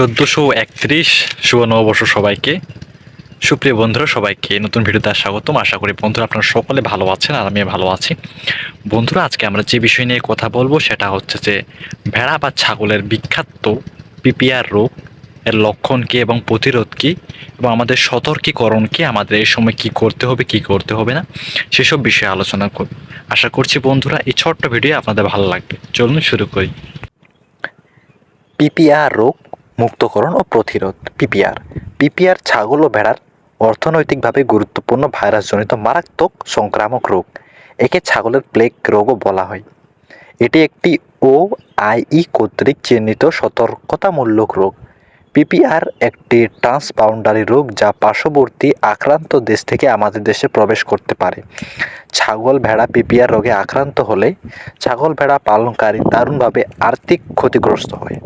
চোদ্দোশো একত্রিশ, শুভ নববর্ষ সবাইকে। সুপ্রিয় বন্ধুরা, সবাইকে নতুন ভিডিওতে স্বাগতম। আশা করি বন্ধুরা আপনারা সকলে ভালো আছেন আর আমি ভালো আছি। বন্ধুরা, আজকে আমরা যে বিষয় নিয়ে কথা বলব সেটা হচ্ছে যে ভেড়া বা ছাগলের বিখ্যাত পিপিআর রোগ, এর লক্ষণ কী এবং প্রতিরোধ কী এবং আমাদের সতর্কীকরণ কী, আমাদের এই সময় কী করতে হবে, কী করতে হবে না, সেসব বিষয়ে আলোচনা করব আশা করছি বন্ধুরা এই ছোট্ট ভিডিও আপনাদের ভালো লাগবে। চলুন শুরু করি। পিপিআর রোগ মুক্তকরণ ও প্রতিরোধ, পিপিআর। পিপিআর ছাগল ও ভেড়ার অর্থনৈতিকভাবে গুরুত্বপূর্ণ ভাইরাসজনিত মারাত্মক সংক্রামক রোগ। একে ছাগলের প্লেগ রোগও বলা হয়। এটি একটি ও আইই কর্তৃক চিহ্নিত সতর্কতামূলক রোগ। পিপিআর একটি ট্রান্সবাউন্ডারি রোগ যা পার্শ্ববর্তী আক্রান্ত দেশ থেকে আমাদের দেশে প্রবেশ করতে পারে। ছাগল, ভেড়া পিপিআর রোগে আক্রান্ত হলে ছাগল, ভেড়া পালনকারী দারুণভাবে আর্থিক ক্ষতিগ্রস্ত হয়।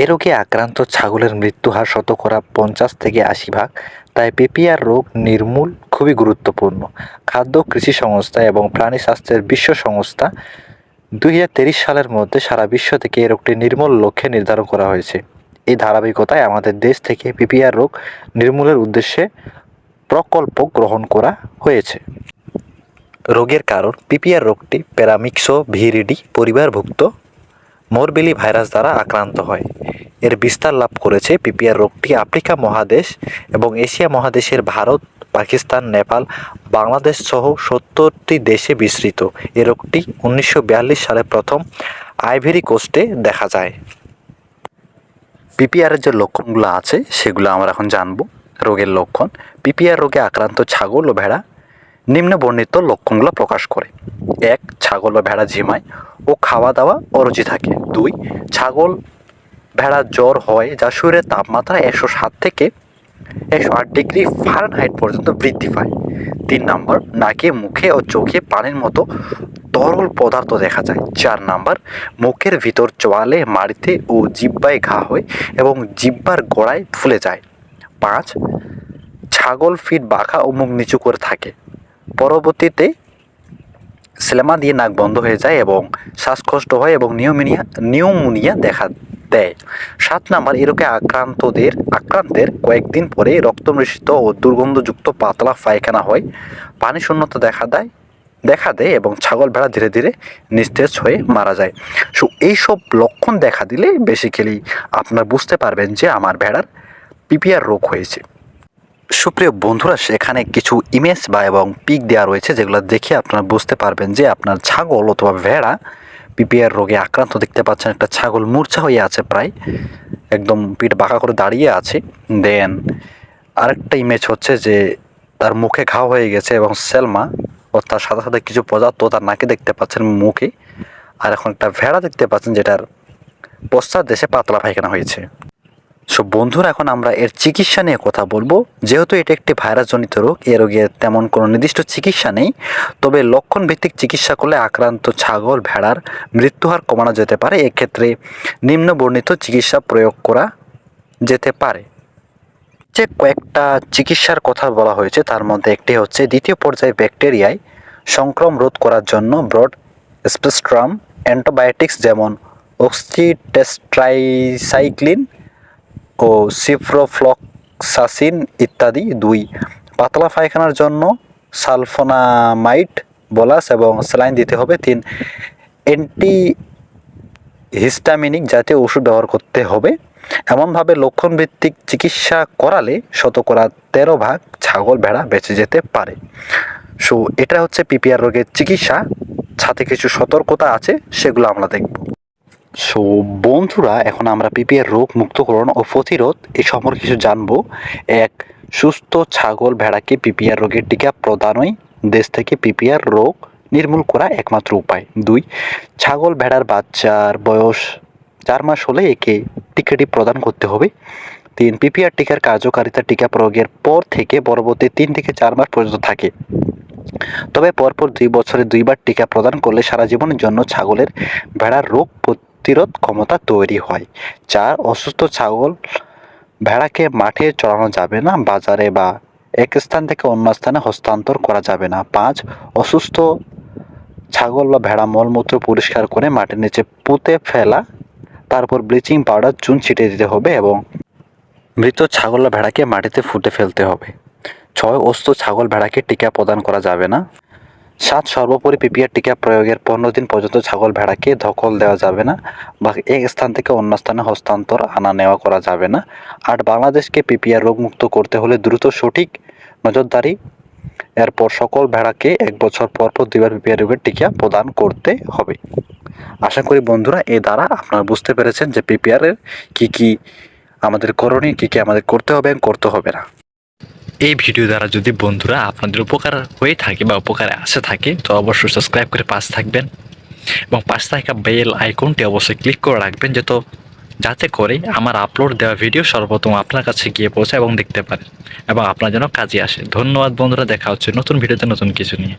এ রোগে আক্রান্ত ছাগলের মৃত্যু হার শতকরা পঞ্চাশ থেকে আশি ভাগ। তাই পিপিআর রোগ নির্মূল খুবই গুরুত্বপূর্ণ। খাদ্য, কৃষি সংস্থা এবং প্রাণী স্বাস্থ্যের বিশ্ব সংস্থা দুই সালের মধ্যে সারা বিশ্ব থেকে এ রোগটি নির্মূল লক্ষ্যে নির্ধারণ করা হয়েছে। এই ধারাবাহিকতায় আমাদের দেশ থেকে পিপিআর রোগ নির্মূলের উদ্দেশ্যে প্রকল্প গ্রহণ করা হয়েছে। রোগের কারণ, পিপিআর রোগটি প্যারামিক্সো ভিরিডি পরিবারভুক্ত মোরবেলি ভাইরাস দ্বারা আক্রান্ত হয়। এর বিস্তার লাভ করেছে পিপিআর রোগটি আফ্রিকা মহাদেশ এবং এশিয়া মহাদেশের ভারত, পাকিস্তান, নেপাল, বাংলাদেশ সহ সত্তরটি দেশে বিস্তৃত। এ রোগটি উনিশশো বিয়াল্লিশ সালে প্রথম আইভেরি কোস্টে দেখা যায়। পিপিআরের যে লক্ষণগুলো আছে, সেগুলো আমরা এখন জানব। রোগের লক্ষণ, পিপিআর রোগে আক্রান্ত ছাগল ও ভেড়া নিম্ন বর্ণিত লক্ষণগুলো প্রকাশ করে। এক, ছাগল বা ভেড়া ঝিমায় ও খাওয়া দাওয়া অরুচি থাকে। দুই, ছাগল ভেড়া জ্বর হয় যা শরীরের তাপমাত্রা একশো সাত থেকে একশো আট ডিগ্রি ফারেনহাইট পর্যন্ত বৃদ্ধি পায়। তিন নম্বর, নাকে, মুখে ও চোখে পানির মতো তরল পদার্থ দেখা যায়। চার নাম্বার, মুখের ভিতর চোয়ালে মাড়িতে ও জিব্বায় ঘা হয় এবং জিব্বার গোড়ায় ফুলে যায়। পাঁচ, ছাগল ফিট বাঁকা ও মুখ নিচু করে থাকে। পরবর্তীতে স্লেমা দিয়ে নাক বন্ধ হয়ে যায় এবং শ্বাসকষ্ট হয় এবং নিউমোনিয়া নিউমোনিয়া দেখা দেয়। সাত নাম্বার এ রোগে আক্রান্তদের, আক্রান্তের কয়েকদিন পরে রক্তমৃষিত ও দুর্গন্ধযুক্ত পাতলা পায়খানা হয়। পানি শূন্যতা দেখা দেয় দেখা দেয় এবং ছাগল ভেড়া ধীরে ধীরে নিস্তেজ হয়ে মারা যায়। সো, এইসব লক্ষণ দেখা দিলে বেসিক্যালি আপনার বুঝতে পারবেন যে আমার ভেড়ার পিপিআর রোগ হয়েছে। সুপ্রিয় বন্ধুরা, সেখানে কিছু ইমেজ বা এবং পিক দেওয়া রয়েছে যেগুলো দেখে আপনারা বুঝতে পারবেন যে আপনার ছাগল অথবা ভেড়া পিপিআর রোগে আক্রান্ত দেখতে পাচ্ছেন। একটা ছাগল মূর্ছা হয়ে আছে প্রায়, একদম পিঠ বাঁকা করে দাঁড়িয়ে আছে। দেন আরেকটা ইমেজ হচ্ছে যে তার মুখে ঘাও হয়ে গেছে এবং সেলমা, ও তার সাথে সাথে কিছু পদার্থ তার নাকে দেখতে পাচ্ছেন মুখে। আর এখন একটা ভেড়া দেখতে পাচ্ছেন যেটার পশ্চাৎ দেশে পাতলা পায়খানা হয়েছে। সো বন্ধুরা, এখন আমরা এর চিকিৎসা নিয়ে কথা বলব। যেহেতু এটা একটি ভাইরাসজনিত রোগ, এ রোগের তেমন কোনো নির্দিষ্ট চিকিৎসা নেই। তবে লক্ষণ ভিত্তিক চিকিৎসা করলে আক্রান্ত ছাগল, ভেড়ার মৃত্যুহার কমানো যেতে পারে। এক্ষেত্রে নিম্ন বর্ণিত চিকিৎসা প্রয়োগ করা যেতে পারে। যে কয়েকটা চিকিৎসার কথা বলা হয়েছে, তার মধ্যে একটি হচ্ছে দ্বিতীয় পর্যায়ে ব্যাকটেরিয়ায় সংক্রম রোধ করার জন্য ব্রড স্পেস্ট্রাম অ্যান্টিবায়োটিক্স যেমন অক্সিটেস্ট্রাইসাইক্লিন ও সিপ্রোফ্লক্সাসিন ইত্যাদি দুই। পাতলা পায়খানার জন্য সালফোনামাইড বলাস এবং স্যালাইন দিতে হবে। তিন অ্যান্টি হিস্টামিনিক জাতীয় ওষুধ ব্যবহার করতে হবে। এমনভাবে লক্ষণভিত্তিক চিকিৎসা করালে শতকরা তেরো ভাগ ছাগল ভেড়া বেঁচে যেতে পারে। সো, এটা হচ্ছে পিপিআর রোগের চিকিৎসা। সাথে কিছু সতর্কতা আছে, সেগুলো আমরা দেখব। সো বন্ধুরা, এখন আমরা পিপিআর রোগ মুক্তকরণ ও প্রতিরোধ এ সম্পর্কে কিছু জানব। এক, সুস্থ ছাগল ভেড়াকে পিপিআর রোগের টিকা প্রদানই দেশ থেকে পিপিআর রোগ নির্মূল করা একমাত্র উপায়। দুই, ছাগল ভেড়ার বাচ্চার বয়স চার মাস হলে একে টিকাটি প্রদান করতে হবে। তিন, পিপিআর টিকার কার্যকারিতা টিকা প্রয়োগের পর থেকে পরবর্তী তিন থেকে চার মাস পর্যন্ত থাকে। তবে পরপর দুই বছরে দুইবার টিকা প্রদান করলে সারা জীবনের জন্য ছাগলের ভেড়ার রোগ প্রতিরোধ ক্ষমতা তৈরি হয়। চার, অসুস্থ ছাগল ভেড়াকে মাঠে চড়ানো যাবে না, বাজারে বা এক স্থান থেকে অন্য স্থানে হস্তান্তর করা যাবে না। পাঁচ, অসুস্থ ছাগল বা ভেড়া মলমূত্র পরিষ্কার করে মাটির নিচে পুঁতে ফেলা, তারপর ব্লিচিং পাউডার, চুন ছিটিয়ে দিতে হবে এবং মৃত ছাগল বা ভেড়াকে মাটিতে ফুটে ফেলতে হবে। ছয় অস্ত ছাগল ভেড়াকে টিকা প্রদান করা যাবে না। সাত সর্বোপরি পিপিআর টিকা প্রয়োগের পনেরো দিন পর্যন্ত ছাগল ভেড়াকে ধকল দেওয়া যাবে না বা এক স্থান থেকে অন্য স্থানে হস্তান্তর আনা নেওয়া করা যাবে না। আর বাংলাদেশকে পিপিআর রোগমুক্ত করতে হলে দ্রুত সঠিক নজরদারি, এরপর সকল ভেড়াকে এক বছর পর পর দুইবার পিপিআর রোগের টিকা প্রদান করতে হবে। আশা করি বন্ধুরা, এ দ্বারা আপনারা বুঝতে পেরেছেন যে পিপিআরের কী কী আমাদের করণীয়, কী কী আমাদের করতে হবে এবং করতে হবে না। এই ভিডিও দ্বারা যদি বন্ধুরা আপনাদের উপকার হয়ে থাকে বা উপকারে আসে থাকে, তো অবশ্যই সাবস্ক্রাইব করে পাশ থাকবেন। এবং পাশ থাকা বেল আইকনটি অবশ্যই ক্লিক করে রাখবেন, যত, যাতে করে আমার আপলোড দেওয়া ভিডিও সর্বপ্রথম আপনার কাছে গিয়ে পৌঁছায় এবং দেখতে পারেন এবং আপনার যেন কাজে আসে। ধন্যবাদ বন্ধুরা, দেখা হচ্ছে নতুন ভিডিওতে নতুন কিছু নিয়ে।